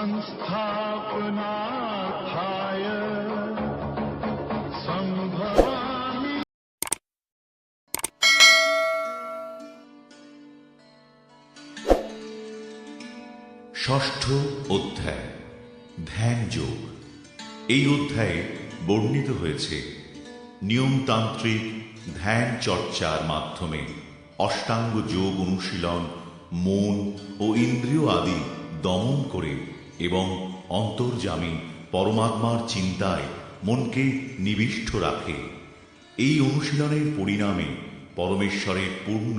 धर्म संस्थापनार्थाय सम्भवामि ষষ্ঠ অধ্যায় ধ্যান যোগ এই অধ্যায়ে বর্ণিত হয়েছে নিয়মতান্ত্রিক ধ্যান চর্চার মাধ্যমে অষ্টাঙ্গ যোগ অনুশীলন মন ও ইন্দ্রিয় আদি দমন করে এবং অন্তর্জামী পরমাত্মার চিন্তায় মনকে নিবিষ্ট রাখে। এই অনুশীলনের পরিণামে পরমেশ্বরের পূর্ণ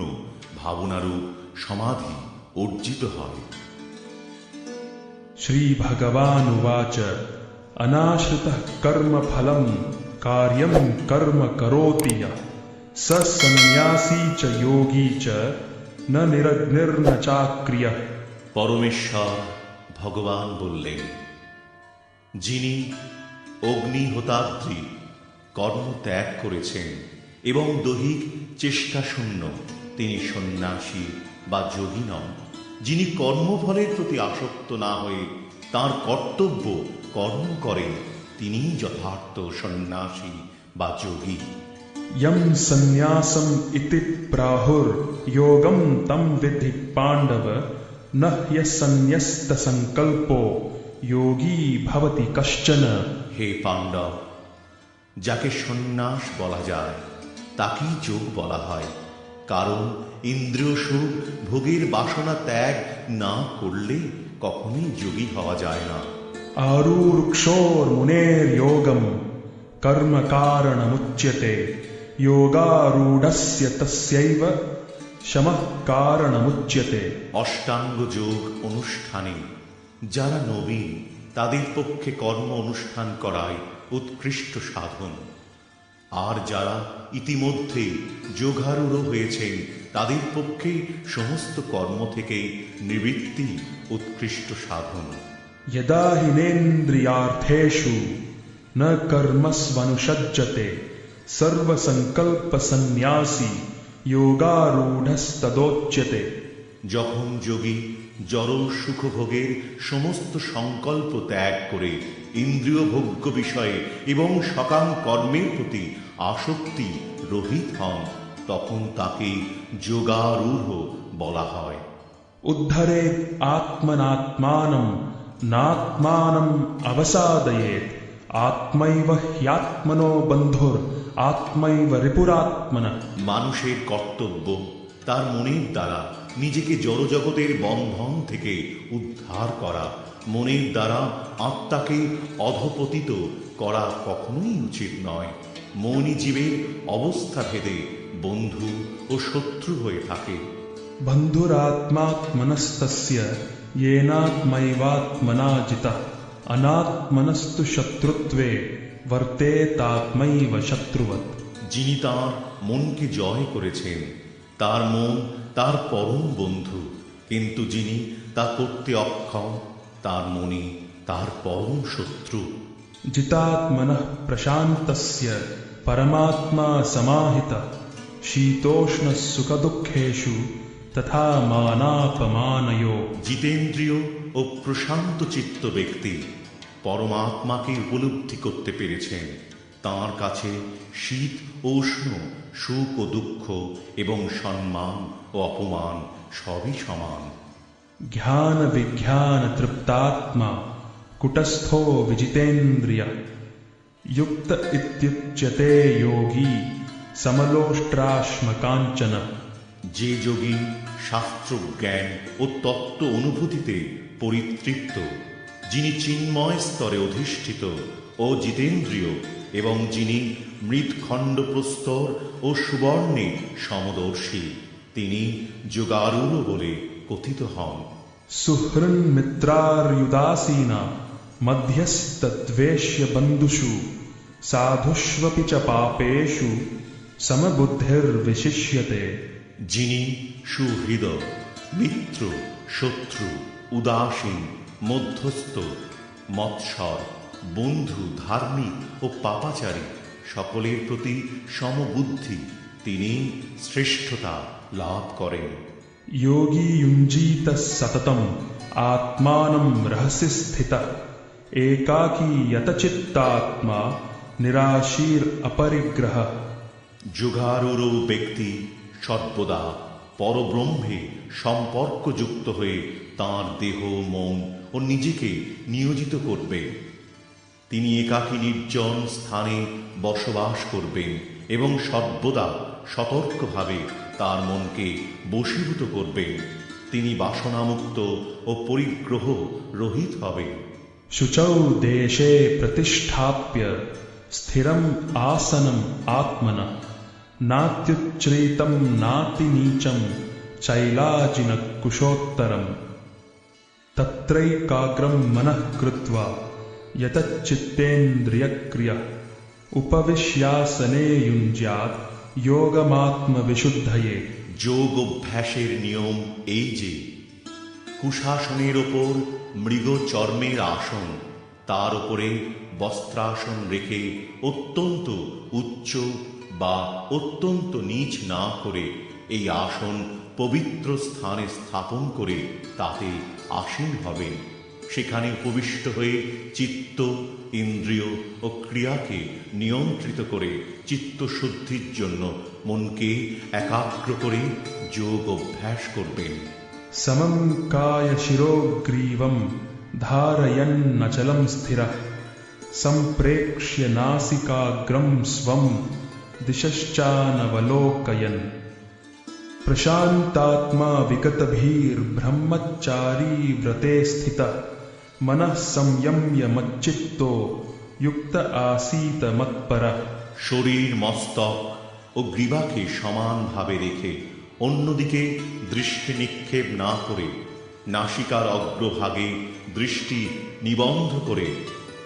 ভাবনারূপ সমাধি অর্জিত হয়। শ্রী ভগবান উবাচ অনাশ্রিত কর্ম ফলম কার্যম কর্ম করোতি সন্ন্যাসী চ যোগী চ নিরগ্নির্ন চাক্রিয়। পরমেশ্বর ভগবান বললেন, যিনি অগ্নিহোতাদ্রি কর্ম ত্যাগ করেছেন এবং দৈহিক চেষ্টাশূন্য তিনি সন্ন্যাসী বা যোগী নন যিনি কর্মফলের প্রতি আসক্ত না হয়ে তার কর্তব্য কর্ম করেন, তিনি যথার্থ সন্ন্যাসী বা যোগী। ইয়ং সন্ন্যাসম ইতি প্রাহুর, যোগম তম বিধি পাণ্ডব। न ह्यसन्न्यस्तसङ्कल्पो योगी भवति कश्चन হে পাণ্ডব যাকে সন্ন্যাস বলা যায় তাকেই যোগ বলা হয় কারণ ইন্দ্রিয় সুখ ভোগের বাসনা ত্যাগ না করলে কখনোই যোগী হওয়া যায় না आरूरुक्षोर्मुनेर्योगम् कर्मकारणमुच्यते योगारूढस्य तस्यैव शमः সমকারণমুচ্যতে অষ্টাঙ্গ যোগ অনুষ্ঠানে। যারা নবীন তাদের পক্ষে কর্ম অনুষ্ঠান করায় উৎকৃষ্ট সাধন। আর যারা ইতিমধ্যে যোগারূঢ় হয়েছেন তাদের পক্ষে সমস্ত কর্ম থেকে নিবৃত্তি উৎকৃষ্ট সাধন। যদা হিনেন্দ্রিয়ার্থেষু ন কর্মস্বনুষজ্জতে সর্বসংকল্পসন্ন্যাসী যোগারূঢ়স্তদোচ্যতে যখন যোগী জড় সুখভোগের সমস্ত সংকল্প ত্যাগ করে ইন্দ্রিয় ভোগ্য বিষয়ে এবং সকাম কর্মের প্রতি আসক্তি রহিত হন তখন তাকে যোগারূঢ় বলা হয় উদ্ধারে আত্মনাত্মানম নাত্মানম অবসাদয়েত आत्मैव ह्यात्मनो बन्धुर् आत्मैव रिपुरात्मनः মানুষের কর্তব্য তার মনের দ্বারা নিজেকে জড়জগতের বন্ধন থেকে উদ্ধার করা মনের দ্বারা আত্মাকে অধপতিত করা কখনোই উচিত নয় মনই জীবের অবস্থা ভেদে বন্ধু ও শত্রু হয়ে থাকে बन्धुरात्मात्मनस्तस्य येनात्मैवात्मना जितः অনাত্মনস্তু শত্রুত্বে বর্তে তাত্মৈব শত্রুবত যিনি তার মনকে জয় করেছেন তার মন তার পরম বন্ধু কিন্তু যিনি তা করতে অক্ষম তার মনে তার পরম শত্রু। জিতাত্মন প্রশান্ত পরমাত্মা সমাহিত। শীতোষ্ণ সুখ দুঃখেশু তথা মানাপমানয়। জিতেন্দ্রীয় ও প্রশান্ত চিত্ত ব্যক্তি। পরমাত্মাকে উপলব্ধি করতে পেরেছেন তার কাছে শীত ও উষ্ণ সুখ ও দুঃখ এবং সম্মান ও অপমান সবই সমান ज्ञानविज्ञानतृप्तात्मा कुटस्थो विजितेन्द्रिय युक्त इत्युच्यते योगी समलोष्ट्राश्मकाञ्चन যে যোগী শাস্ত্র জ্ঞান ও তত্ত্ব অনুভূতিতে পরিতৃপ্ত যিনি চিন্ময় স্তরে অধিষ্ঠিত ও জিতেন্দ্রীয় এবং যিনি মৃৎখণ্ড প্রস্তর ও সুবর্ণে সমদর্শী তিনি যুগারুল বলে কথিত হন। সুহৃন মিত্রার্যুদাসীনা মধ্যস্তদ্বেষ্য বন্ধুষু সাধুষ্বপি চ পাপেষু সমবুদ্ধির্বিশিষ্যতে। যিনি সুহৃদ মিত্র শত্রু উদাসীন মধ্যস্থ মৎসর বন্ধু ধার্মিক ও পাপাচারী সকলের প্রতি সমবুদ্ধি তিনি শ্রেষ্ঠতা লাভ করেন योगी युञ्जीतः सततम् आत्मानं रहसि स्थितः एकाकी यतचित्तात्मा निराशीर् अपरिग्रहः যুগারুরু ব্যক্তি সর্বদা পরব্রহ্মে সম্পর্কযুক্ত হয়ে তার দেহ মন ও নিজেকে নিয়োজিত করবে। তিনি একাকী নির্জন স্থানে বসবাস করবেন এবং সর্বদা সতর্কভাবে তার মনকে বশীভূত করবেন। তিনি বাসনামুক্ত ও পরিগ্রহ রহিত হবে। শুচৌ দেশে প্রতিষ্ঠাপ্য স্থিরম আসনম আত্মন। নাত্যুচ্ছ্রিতম নাতি নীচম চৈলাজিন কুশোত্তরম तत्रैकाग्रं मनः कृत्वा यतच्चित्तेन्द्रियक्रियः उपविश्यासने युञ्ज्यात् योगमात्मविशुद्धये যোগ অভ্যাসের নিয়ম এই যে কুশাসনের ওপর মৃগ চর্মের আসন তার উপরে বস্ত্রাসন রেখে অত্যন্ত উচ্চ বা অত্যন্ত নিচ না করে এই আসন পবিত্র স্থানে স্থাপন করে তাতে আসীন হবে। সেখানে উপবিষ্ট হয়ে চিত্ত, ইন্দ্রিয় ও ক্রিয়াকে নিয়ন্ত্রিত করে চিত্ত শুদ্ধির জন্য মনকে একাগ্র করে যোগ অভ্যাস করবেন। সমম কায় শিরোগ্রীবম ধারয়ন্নচলম স্থির। সম্প্রেক্ষ্য নাসিকাগ্রম স্বম দিশশ্চানবলোকয়ন। प्रशान्तात्मा विगतभिर्ब्रह्मचारी व्रते स्थितः मनः संयम्य मच्चित्तो युक्त आसीत मत्परः শরীর মস্তক ও গ্রীবাকে সমানভাবে রেখে অন্যদিকে দৃষ্টি নিক্ষেপ না করে নাসিকার অগ্রভাগে দৃষ্টি নিবন্ধ করে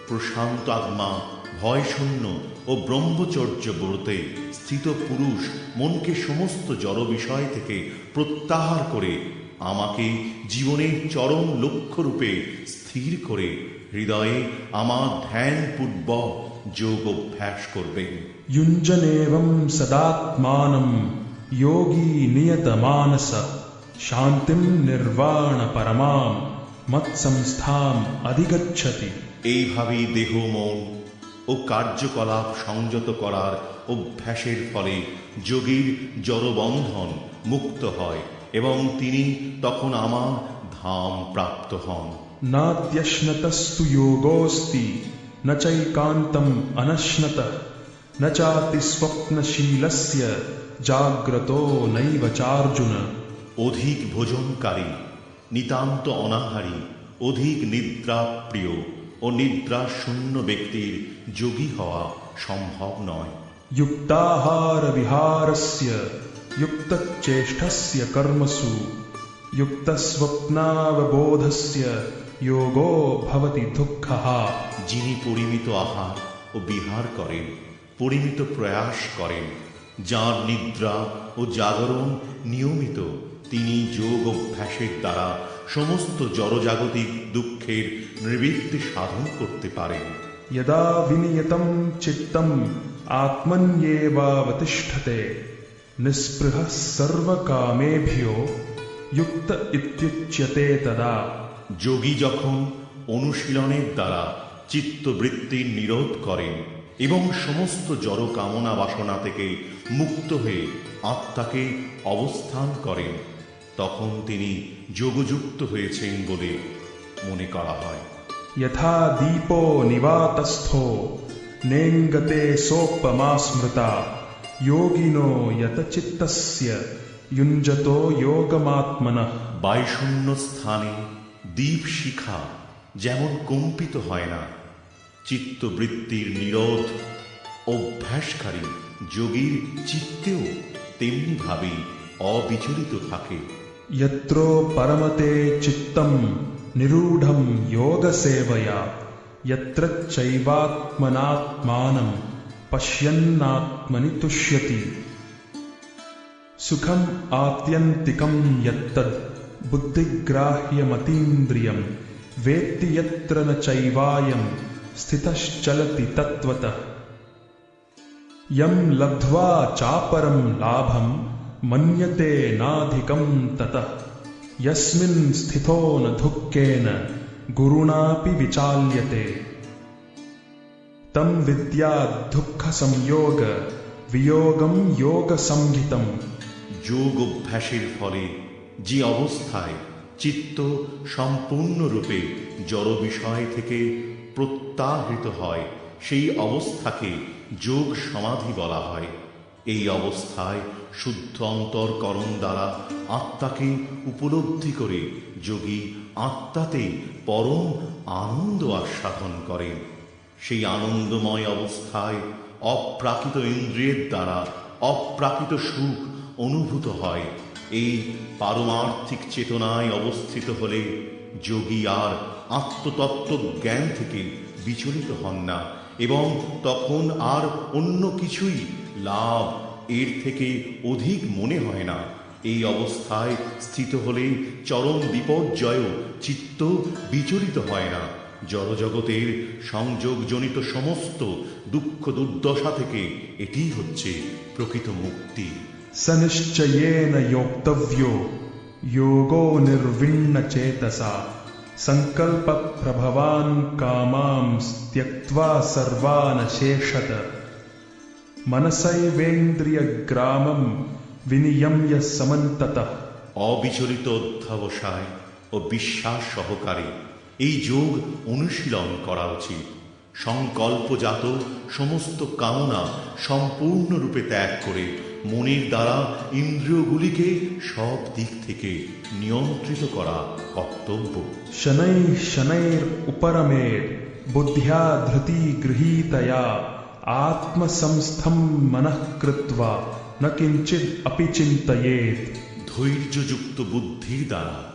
প্রশান্ত আত্মা ভয়শূন্য ও ব্রহ্মচর্য ব্রতে স্থিত পুরুষ মনকে সমস্ত জড় বিষয় থেকে প্রত্যাহার করে আমাকে জীবনের চরম লক্ষ্যরূপে স্থির করে হৃদয়ে আমার ধ্যানপূর্বক যোগ অভ্যাস করবে ইঞ্জনেবম সদাত্মানম যোগী নিয়ত মানস শান্তি নির্বাণ পরমাম মৎসংস্থান অধিগচ্ছতি। এইভাবেই দেহ মন ও কার্যকলাপ সংযত করার অভ্যাসের ফলে যোগীর জড়বন্ধন মুক্ত হয় এবং তিনি তখন আমার ধাম প্রাপ্ত হন। নাদ্যশ্নতস্তু যোগোস্তি ন চৈকান্তম অনশ্নত ন চাতি স্বপ্নশীলস্য জাগ্রত নৈব চার্জুন। অধিক ভোজনকারী নিতান্ত অনাহারী অধিক নিদ্রাপ্রিয় ও নিদ্রা শূন্য ব্যক্তির যোগী হওয়া সম্ভব নয় युक्ताहारविहारस्य युक्तचेष्टस्य कर्मसु युक्तस्वप्नावबोधस्य योगो भवति दुःखः যিনি পরিমিত আহার ও বিহার করেন পরিমিত প্রয়াস করেন যার নিদ্রা ও জাগরণ নিয়মিত তিনি যোগ অভ্যাসের দ্বারা সমস্ত জড়জাগতিক দুঃখের নিবৃত্তি সাধন করতে পারেন यदा विनियतं चित्तम् आत्मन्येवावतिष्ठते निःस्पृहः सर्वकामेभ्यो युक्त इत्युच्यते तदा যোগী যখন অনুশীলনের দ্বারা চিত্তবৃত্তির নিরোধ করেন এবং সমস্ত জড় কামনা বাসনা থেকে মুক্ত হয়ে আত্মাকে অবস্থান করেন তখন তিনি যোগযুক্ত হয়েছেন বলে মনে করা হয়। স্থানে দীপ শিখা যেমন কম্পিত হয় না চিত্তবৃত্তির নিরোধ অভ্যাসকারী যোগীর চিত্তেও তেমনি ভাবে অবিচলিত থাকে। পরমতে চিত্তম निरूढं योगसेवया यत्र चैवात्मनात्मानं पश्यन्नात्मनि तुष्यति। सुखम् आत्यन्तिकं यत्तद् बुद्धिग्राह्यमतीन्द्रियं वेत्ति यत्र न चैवायं स्थितश्चलति तत्त्वतः। यं लब्ध्वा चापरं लाभं मन्यते नाधिकं ततः यस्मिन् स्थितो न दुःखेन गुरुणापि विचाल्यते तं विद्या दुःखसंयोग वियोगं योगसंहितम् যোগ অভ্যাসের ফলে যে অবস্থায় চিত্ত সম্পূর্ণরূপে জড় বিষয় থেকে প্রত্যাহৃত হয় সেই অবস্থাকে যোগ সমাধি বলা হয় এই অবস্থায় শুদ্ধ অন্তরকরণ দ্বারা আত্মাকে উপলব্ধি করে যোগী আত্মাতে পরম আনন্দ আস্বাদন করেন সেই আনন্দময় অবস্থায় অপ্রাকৃত ইন্দ্রিয়ের দ্বারা অপ্রাকৃত সুখ অনুভূত হয়। এই পারমার্থিক চেতনায় অবস্থিত হলে যোগী আর আত্মতত্ত্ব জ্ঞান থেকে বিচলিত হন না এবং তখন আর অন্য কিছুই লাভ এর থেকে অধিক মনে হয় না। এই অবস্থায় স্থিত হলে চরম বিপর্যয় চিত্ত বিচলিত হয় না। জড়জগতের সংযোগজনিত সমস্ত দুঃখ দুর্দশা থেকে এটি হচ্ছে প্রকৃত মুক্তি। সনিশ্চয়েন যোক্তব্য যোগো নির্বিণ্ণ চেতসা সংকল্প প্রভবান কামাম ত্যক্তা সর্বান শেষত মনসৈবেন্দ্রিয়গ্রামম বিনিয়ম্য সমন্তত অবিচলিত অধ্যবসায় ও বিশ্বাস সহকারে এই যোগ অনুশীলন করা উচিত। সংকল্পজাত সমস্ত কামনা সম্পূর্ণরূপে ত্যাগ করে মনের দ্বারা ইন্দ্রিয়গুলিকে সব দিক থেকে নিয়ন্ত্রিত করা কর্তব্য। শনৈ শনৈর উপরমের বুদ্ধিয়া ধৃতি গৃহীতয়া। আত্মসংস্থম মনঃ কৃত্বা না কিঞ্চিত অপি চিন্তয়েত ধৈর্যযুক্ত বুদ্ধির দ্বারা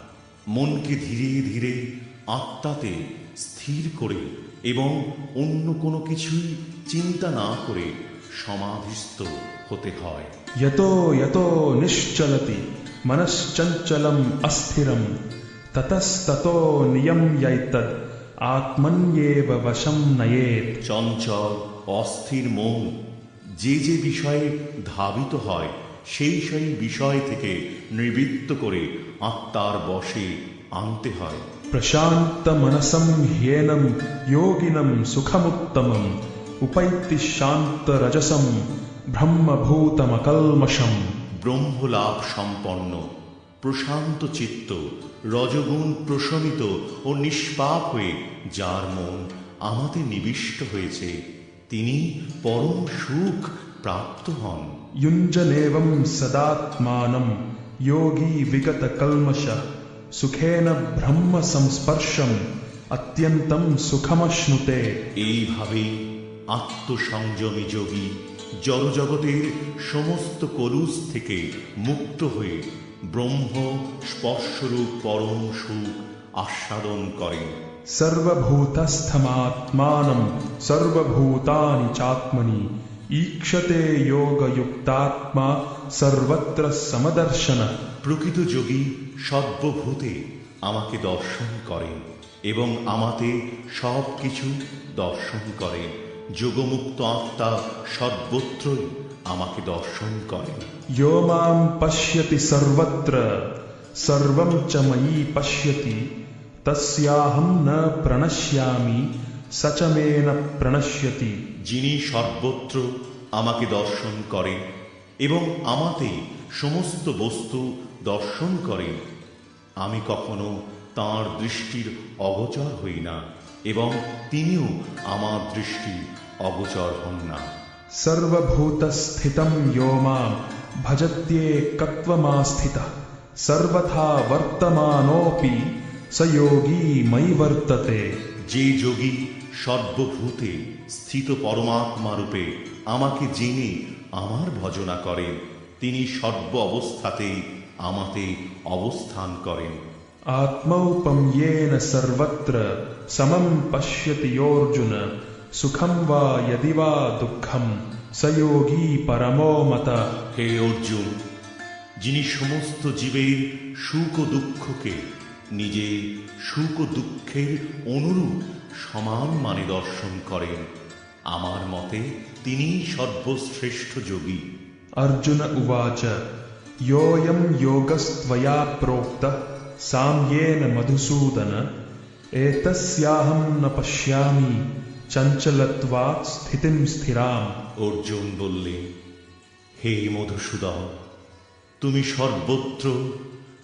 মনকে ধীরে ধীরে আত্মাতে স্থির করে এবং অন্য কোনো কিছুই চিন্তা না করে সমাধিস্থ হতে হয়। যত যত নিশ্চলতি মনশ্চঞ্চলম অস্থিরম ততস্তত নিয়ম যৈতদ আত্মন্যেব বশম নয়েত। চঞ্চল অস্থির মন যে যে বিষয়ে ধাবিত হয় সেই সেই বিষয় থেকে নিবৃত্ত করে আত্মার বসে আনতে হয়। প্রশান্ত মনসম হেনম যোগিনম সুখমুত্তম উপৈতি শান্ত রজসম ব্রহ্মভূতমকলমশম। ব্রহ্মলাভ সম্পন্ন প্রশান্ত চিত্ত রজগুণ প্রশমিত ও নিষ্পাপ হয়ে যার মন আমাতে নিবিষ্ট হয়েছে তিনি পরম সুখ প্রাপ্ত হন युञ्जनेवं सदात्मानं योगी विगतकल्मषः सुखेन ब्रह्मसंस्पर्शम् अत्यन्तं सुखमश्नुते এইভাবেই আত্মসংযমী যোগী জড়জগতের সমস্ত কলুষ থেকে মুক্ত হয়ে ব্রহ্ম স্পর্শরূপ পরম সুখ আস্বাদন করেন सर्वभूतस्थमात्मानं सर्वभूतानि चात्मनि ईक्षते योगयुक्तात्मा सर्वत्र समदर्शनः প্রকৃত যোগী সর্বভূতে আমাকে দর্শন করেন এবং আমাতে সব কিছু দর্শন করেন যোগমুক্ত আত্মা সর্বত্রই আমাকে দর্শন করেন यो मां पश्यति सर्वत्र सर्वं च मयि पश्यति তস্যাহম ন প্রণশ্যামি সচমে ন প্রণশ্যতি যিনি সর্বত্র আমাকে দর্শন করেন এবং আমাতে সমস্ত বস্তু দর্শন করেন আমি কখনো তার দৃষ্টির অগোচর হই না এবং তিনিও আমার দৃষ্টি অগোচর হন না। সর্বভূতস্থিতম ইয়োমা ভজত্যে কত্বমাস্থিতা সর্বথা বর্তমানোপি সয়োগী মৈ বর্ততে। যে যোগী সর্বভূতে স্থিত পরমাত্মা রূপে আমাকে জেনে আমার ভজনা করেন তিনি সর্ব অবস্থাতেই আমাতে অবস্থান করেন। আত্মৌপম্যেন সর্বত্র সমম পশ্যতি অর্জুন সুখম বা যদি বা দুঃখম সয়োগী পরমো মত। হে অর্জুন যিনি সমস্ত জীবের সুখ ও দুঃখকে নিজে সুখ ও দুঃখের অনুরূপ সমান মানে দর্শন করেন। আমার মতে তিনি সর্বশ্রেষ্ঠ যোগী। অর্জুন উবাচ ইয়ম যোগস্ত্বয়া প্রোক্ত সাম্যেন মধুসূদন এতস্যাহম ন পশ্যামি চঞ্চলত্বাৎ স্থিতিম স্থিরাম। অর্জুন বললেন হে মধুসূদন তুমি সর্বত্র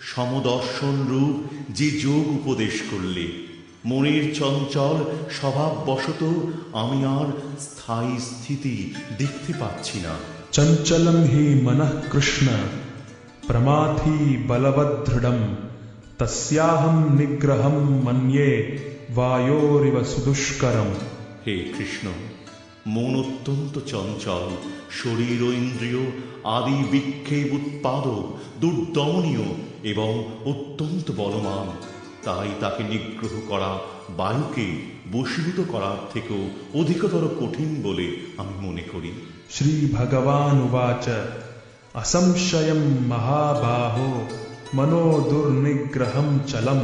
সমদর্শন রূপ যে যোগ উপদেশ করলে মনের চঞ্চল স্বভাব বশত আমি আর স্থায়ী স্থিতি দেখতে পাচ্ছি না। চঞ্চলম হি মনঃ কৃষ্ণ প্রমাথি বলবদৃঢ়ম তস্যাহম নিগ্রহম মন্যে বায়োরিব সুদুষ্করম হে কৃষ্ণ মন অত্যন্ত চঞ্চল, শরীর ও ইন্দ্রিয় আদি বিক্ষেপ উৎপাদক, দুর্দমনীয় এবং অত্যন্ত বলমান তাই তাকে নিগ্রহ করা বায়ুকে বশীভূত করার থেকেও অধিকতর কঠিন বলে আমি মনে করি। শ্রী ভগবান উবাচ অসংশয় মহাবাহ মনো দুর্নিগ্রহম চলম,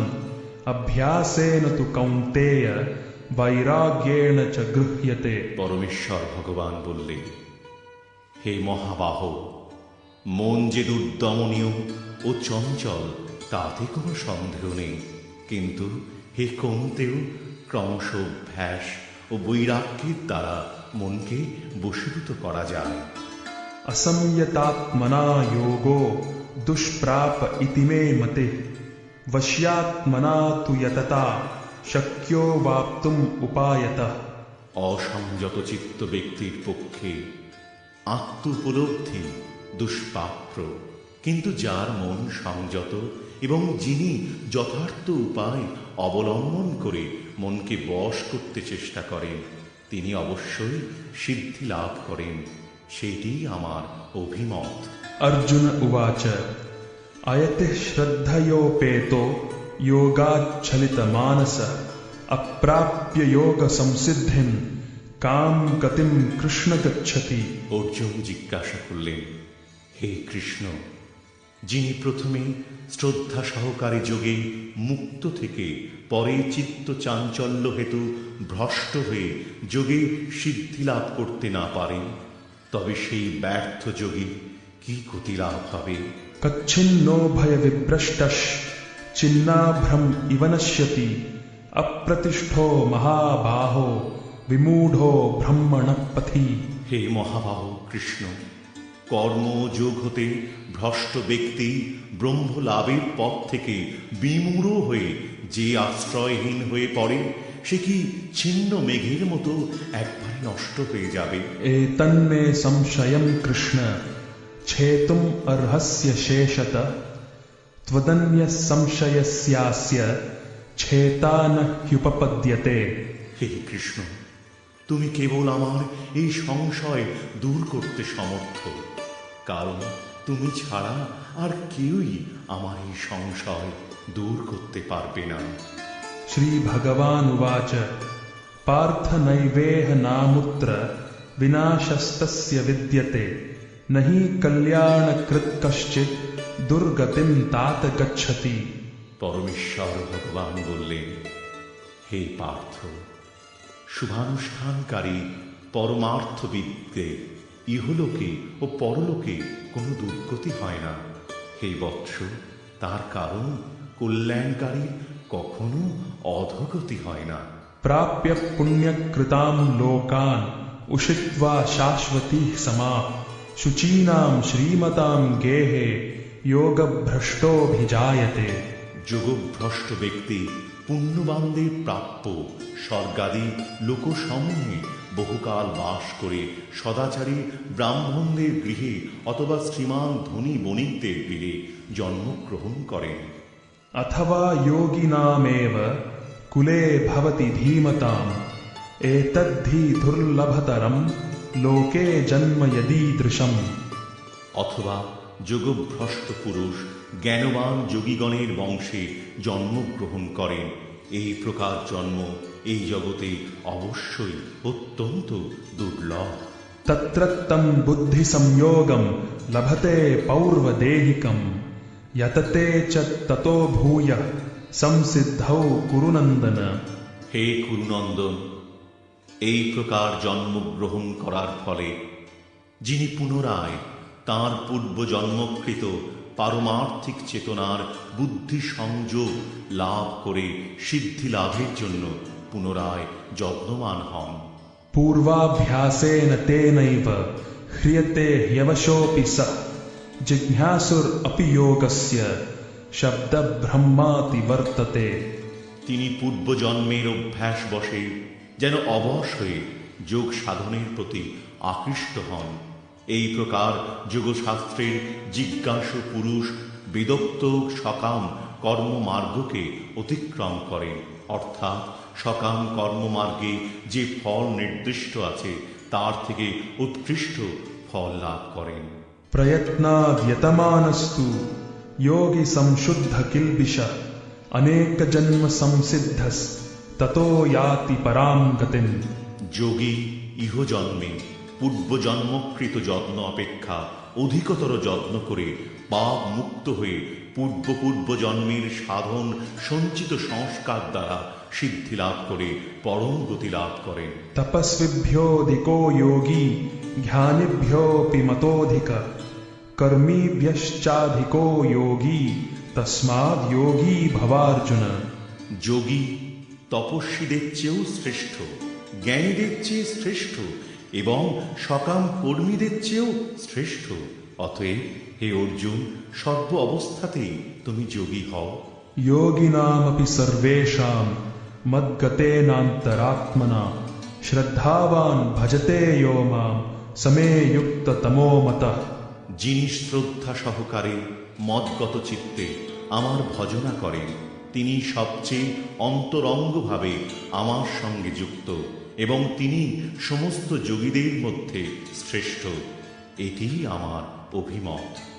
অভ্যাসেন তু কৌন্তেয় বৈরাগ্যেণ চ গৃহ্যতে পরমেশ্বর ভগবান বললেন হে মহাবাহ মন যে দুর্দমনীয় ও চঞ্চল তাতে কোনো সন্দেহ নেই। কিন্তু হে কমতেও ক্রমশ অভ্যাস ও বৈরাগ্যের দ্বারা মনকে বশীভূত করা যায়। অসংয়তাত্মনা যোগো দুষ্প্রাপ ইতিমে মতে বশ্যাত্মনা তু যততা। উপায়তা। অসংযত চিত্ত ব্যক্তির পক্ষে আত্ম উপলব্ধি দুষ্প্রাপ্য। কিন্তু যার মন সংযত এবং যিনি যথার্থ উপায় অবলম্বন করে মনকে বশ করতে চেষ্টা করেন তিনি অবশ্যই সিদ্ধি লাভ করেন। সেটি আমার অভিমত। অর্জুন উবাচ আয়তে শ্রদ্ধায়োপেত योगाच्छलितमानसः अप्राप्य योगसंसिद्धिं कां गतिं कृष्ण गच्छति অর্জুন জিজ্ঞাসা করলেন হে কৃষ্ণ যিনি প্রথমে শ্রদ্ধা সহকারে যোগে মুক্ত থেকে পরে চিত্ত চাঞ্চল্য হেতু ভ্রষ্ট হয়ে যোগে সিদ্ধি লাভ করতে না পারেন তবে সেই ব্যর্থ যোগী কি গতি লাভ হবে कच्छिन्नो भयविभ्रष्टश्चिन्नाभ्रम् इव ಚಿನ್ನಾಭ್ರಂ ಇವನಶ್ಯತಿ অপ্রতিষ্ঠ মহাবাহ বিমূঢ় ব্রহ্মণপথি হে মহাবাহ কৃষ্ণ কর্মযোগ হতে ভ্রষ্ট ব্যক্তি ব্রহ্ম লাভের পথ থেকে বিমূঢ় হয়ে যে আশ্রয়হীন হয়ে পড়ে সে কি ছিন্ন মেঘের মতো একবার নষ্ট হয়ে যাবে? এ তন্মে সংশয় কৃষ্ণ ছেতুম অর্হস্য শেষত। त्वदन्यः संशयस्यास्य छेता न ह्युपपद्यते হে কৃষ্ণ তুমি কেবল আমার এই সংশয় দূর করতে সমর্থ কারণ তুমি ছাড়া আর কেউই আমার এই সংশয় দূর করতে পারবে না श्रीभगवानुवाच पार्थ नैवेह नामुत्र विनाशस्तस्य विद्यते न हि कल्याणकृत् कश्चित् দুর্গতিম তাত গচ্ছতি। পরমেশ্বর ভগবান বললেন হে পার্থ শুভানুষ্ঠানকারী পরমার্থবিদদের ইহলোকে ও পরলোকে কোনো দুর্গতি হয় না। হে বৎস তার কারণ কল্যাণকারীর কখনো অধগতি হয় না। প্রাপ্য পুণ্যকৃতাম লোকান উষিত্বা শাশ্বতী সমা শুচীনাম শ্রীমতাম গেহে যোগভ্রষ্টভিজায়তে যোগভ্রষ্ট ব্যক্তি পুণ্যবানদের প্রাপ্য স্বর্গাদি লোকসমূহে বহুকাল বাস করে সদাচারী ব্রাহ্মণদের গৃহে অথবা শ্রীমান ধনী বণিকদের গৃহে জন্মগ্রহণ করেন। অথবা যোগী যোগিনামেব কুলে ভবতি ধীমতাম এতদ্ধি দুর্লভতরম লোকে জন্ম যদি দৃশম অথবা যোগভ্রষ্ট পুরুষ জ্ঞানবান যোগীগণের বংশে জন্মগ্রহণ করেন। এই প্রকার জন্ম এই জগতে অবশ্যই অত্যন্ত দুর্লভ। তত্রত্তম বুদ্ধি সংযোগম লভতে পৌর্বদেহিকম যততে চ ভূয় সংসিদ্ধৌ কুরুনন্দন। হে কুরুনন্দন এই প্রকার জন্মগ্রহণ করার ফলে যিনি পুনরায় তাঁর পূর্বজন্মকৃত পারমার্থিক চেতনার বুদ্ধি সংযোগ লাভ করে সিদ্ধি লাভের জন্য পুনরায় যত্নমান হন। পূর্বাভ্যাসেন তেনৈব হ্রিয়তে হ্যবশোপি স জিজ্ঞাসুর অপি যোগস্য শব্দ ব্রহ্মাতি বর্ততে। তিনি পূর্বজন্মের অভ্যাস বসে যেন অবশ হয়ে যোগ সাধনের প্রতি আকৃষ্ট হন। এই প্রকার যুগশাস্ত্রের জিজ্ঞাসু পুরুষ বেদোক্ত সকাম কর্মমার্গকে অতিক্রম করেন। অর্থাৎ সকাম কর্মমার্গে যে ফল নির্দিষ্ট আছে তার থেকে উৎকৃষ্ট ফল লাভ করেন। প্রয়ত্নাভ্যতমানস্তু যোগী সংশুদ্ধ কিলবিষ অনেক জন্ম সংসিদ্ধ ততো পরাম গতিম। যোগী ইহজন্মে পূর্বজন্মকৃত যত্ন অপেক্ষা অধিকতর যত্ন করে পাপ মুক্ত হয়ে পূর্ব পূর্ব জন্মের সাধন সঞ্চিত সংস্কার দ্বারা সিদ্ধি লাভ করে পরম গতি লাভ করেন। তপস্বিভ্যো যোগী ধ্যানেভ্যোপি মতোধিক কর্মীভ্যশ্চাধিকো যোগী তসমাদ যোগী ভবার্জুন। যোগী তপস্বীদের চেয়েও শ্রেষ্ঠ জ্ঞানীদের চেয়ে শ্রেষ্ঠ এবং সকাম কর্মীদের চেয়েও শ্রেষ্ঠ। অতএব হে অর্জুন সর্ব অবস্থাতেই তুমি যোগী হও। যোগিনামপি সর্বেশাম মদ্গতে নান্তরাত্মনা শ্রদ্ধাবান ভজতে ইয় সমে যুক্ত তমো মত যিনি শ্রদ্ধা সহকারে মদগত চিত্তে আমার ভজনা করেন তিনি সবচেয়ে অন্তরঙ্গভাবে আমার সঙ্গে যুক্ত। এবং তিনি সমস্ত যোগীদের মধ্যে শ্রেষ্ঠ। এটিই আমার অভিমত।